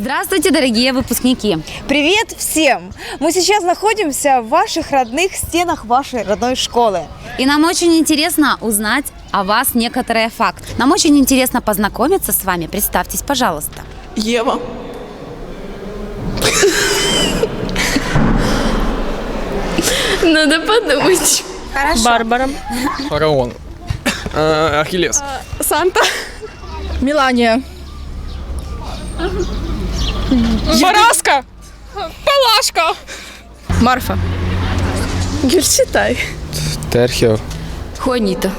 Здравствуйте, дорогие выпускники! Привет всем! Мы сейчас находимся в ваших родных стенах вашей родной школы. И нам очень интересно узнать о вас некоторые факты. Нам очень интересно познакомиться с вами. Представьтесь, пожалуйста. Ева. Надо подумать. Барбара. Фараон. А, Ахиллес. Санта. Мелания. Бараска. Палашка. Марфа. Гюльчатай. Терхио. Хуанита.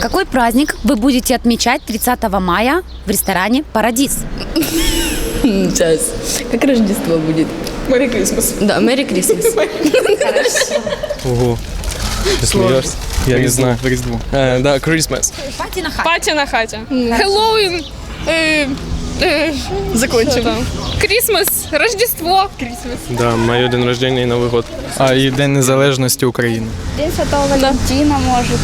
Какой праздник вы будете отмечать 30 мая в ресторане «Парадис»? Сейчас. Как Рождество будет? Мэри Крисмас. Да, Мэри Крисмас. Ого. Ты смеешься? Я не знаю. Різдво. Э, да, Christmas. Пати на хате. Пати на хаті. Хеллоуін. Е, е, Закончим. Крісмас. Рождество. Крісмас. Да, мое день рождения и Новый год. А і День Незалежності України. День Святого Валентина, может.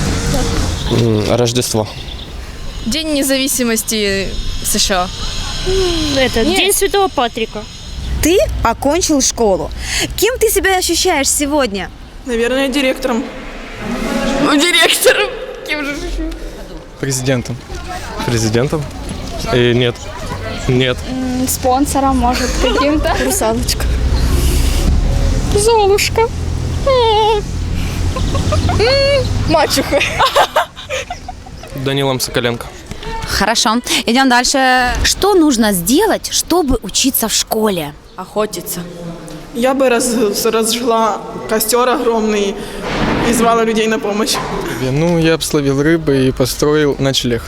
Рождество. День независимости США. Это День Святого Патрика. Ты окончил школу. Кем ты себя ощущаешь сегодня? Наверное, директором. Директором. Президентом. Президентом? И нет. нет. Спонсором, может, каким-то. Русалочка. Золушка. Мачеха. Данилом Соколенко. Хорошо, идем дальше. Что нужно сделать, чтобы учиться в школе? Охотиться. Я бы раз, разжгла костер огромный и звала людей на помощь. Ну, я б словил рыбы и построил ночлег.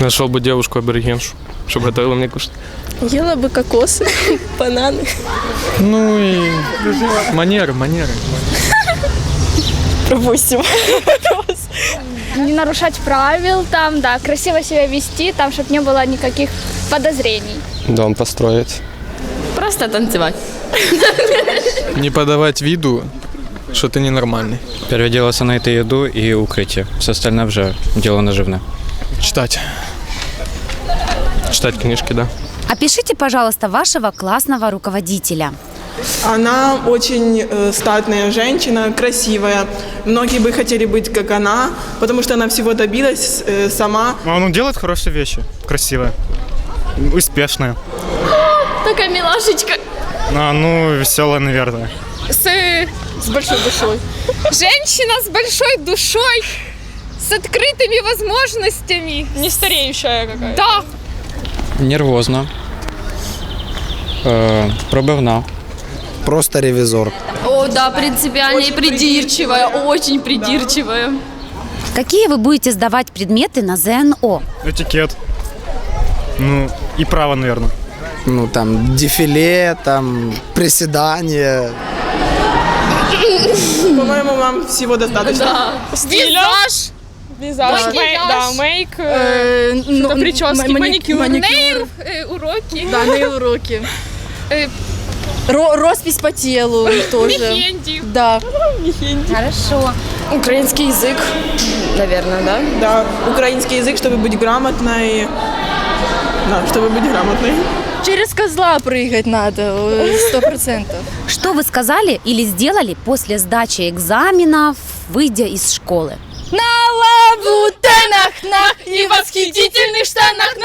Нашел бы девушку аборигеншу, чтобы готовила мне кушать. Ела бы кокосы, бананы. Ну и манеры, манеры. Пропустим. Не нарушать правил там, да, красиво себя вести, там, чтобы не было никаких подозрений. Дом построить. Просто танцевать. Не подавать виду, что ты ненормальный. Переоделся на это еду и укрытие. Все остальное уже дело наживное. Читать. Читать книжки, да. Опишите, пожалуйста, вашего классного руководителя. Она очень э, статная женщина, красивая. Многие бы хотели быть как она, потому что она всего добилась э, сама. А он делает хорошие вещи, красивые, успешные. Такая милашечка. А, ну, веселая, наверное. С, с большой-большой. Женщина с большой душой, с открытыми возможностями. Не стареющая какая-то. Да. Нервозно. Э, пробивна. Просто ревизор. О, да, принципиальная и придирчивая. Очень придирчивая. Какие вы будете сдавать предметы на ЗНО? Этикет. Ну, и право, наверное. Ну, там, дефиле, там, приседания. По-моему, вам всего достаточно. Визаж. Визаж. Макияж. Да, мейк. Э, ну, Что-то прически, маникюр. маникюр. Нейл, э, уроки. Да, нейл уроки. Э, Ро- роспись по телу тоже. Да. Хорошо. Украинский язык, наверное, да? Да, украинский язык, чтобы быть грамотной. Да, чтобы быть грамотной. Через козла прыгать надо, э, сто процентов. Что вы сказали или сделали после сдачи экзаменов, выйдя из школы? На лабутенах, на и восхитительных штанах,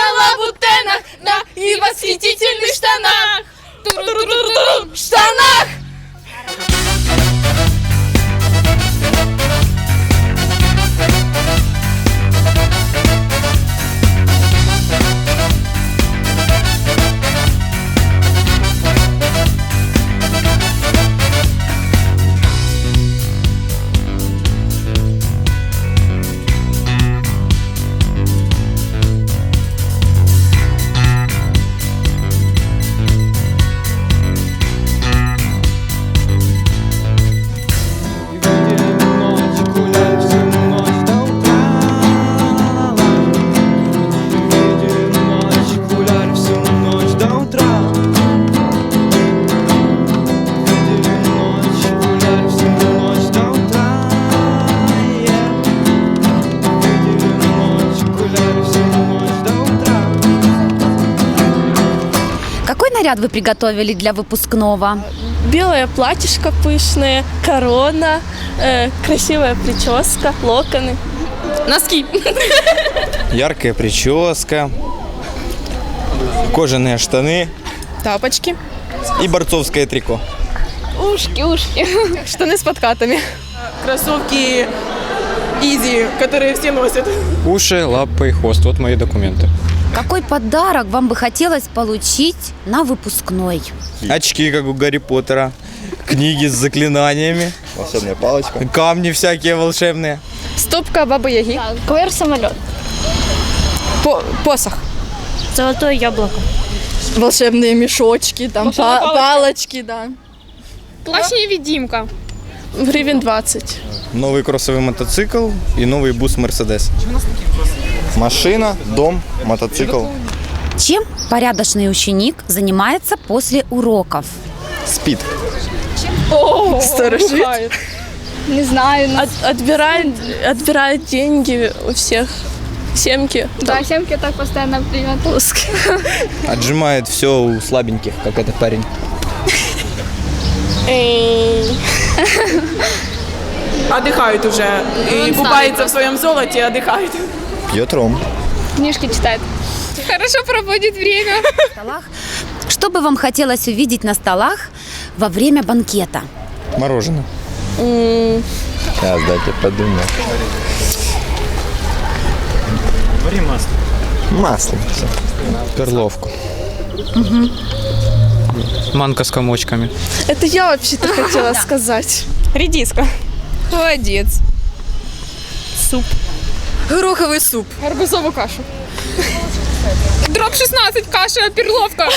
наряд вы приготовили для выпускного? Белое платьишко пышное, корона, э, красивая прическа, локоны. Носки. Яркая прическа, кожаные штаны Тапочки. и борцовское трико. Ушки, ушки. Штаны с подкатами. Кроссовки Изи, которые все носят. Уши, лапы и хвост. Вот мои документы. Какой подарок вам бы хотелось получить на выпускной? Очки, как у Гарри Поттера. Книги с заклинаниями. Волшебная палочка. Камни всякие волшебные. Стопка Бабы Яги. КВР самолет. По- посох. Золотое яблоко. Волшебные мешочки, там Волшебная па- палочка. палочки, да. Плащ-невидимка. Гривен 20. Новый кроссовый мотоцикл и новый бус Мерседес. Машина, дом, мотоцикл. Чем порядочный ученик занимается после уроков? Спит. Сторожит. Не знаю. ну, От- отбирает, отбирает деньги у всех. Семки. Да, семки так постоянно примет. Отжимает все у слабеньких, как этот парень. Отдыхают уже. И купается в своем золоте, отдыхает. Пьет ром. Книжки читает. Хорошо проводит время. столах. Что бы вам хотелось увидеть на столах во время банкета? Мороженое. Сейчас, дайте подумаю. Говори масло. Масленица. Перловку. Манка с комочками. Это я вообще-то хотела сказать. Редиска. Холодец. Суп. Гороховый суп. Арбузовую кашу. Дроп 16, каша, перловка.